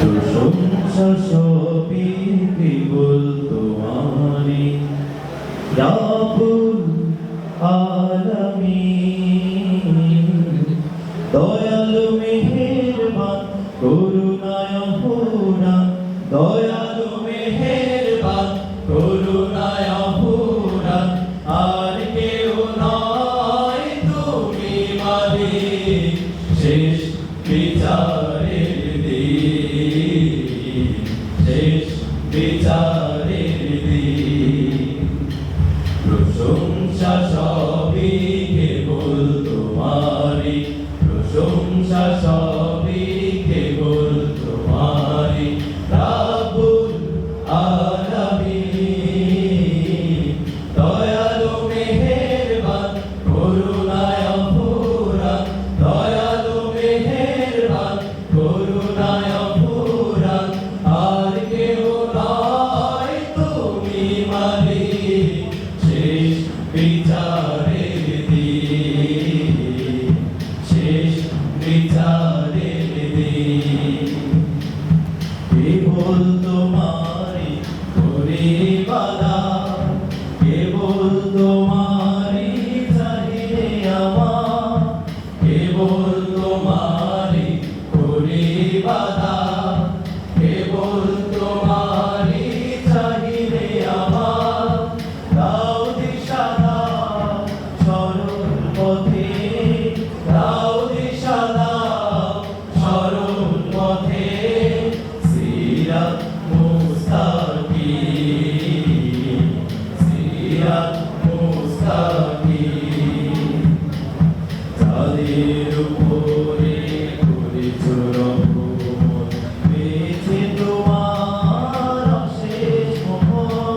প্রশংসা সবই কেবল তোমারই রাবুল আলামিন দয়ালু মেহেরবান, করুণায় পুরা দয়ালু মেহেরবান করুণায় পুরা আর কেউ নয় তুমি মালিক শেষ বিচারের শেষ বিচারের বিচারের শেষ কেবল তোমারি চাহিদে আমার কেবল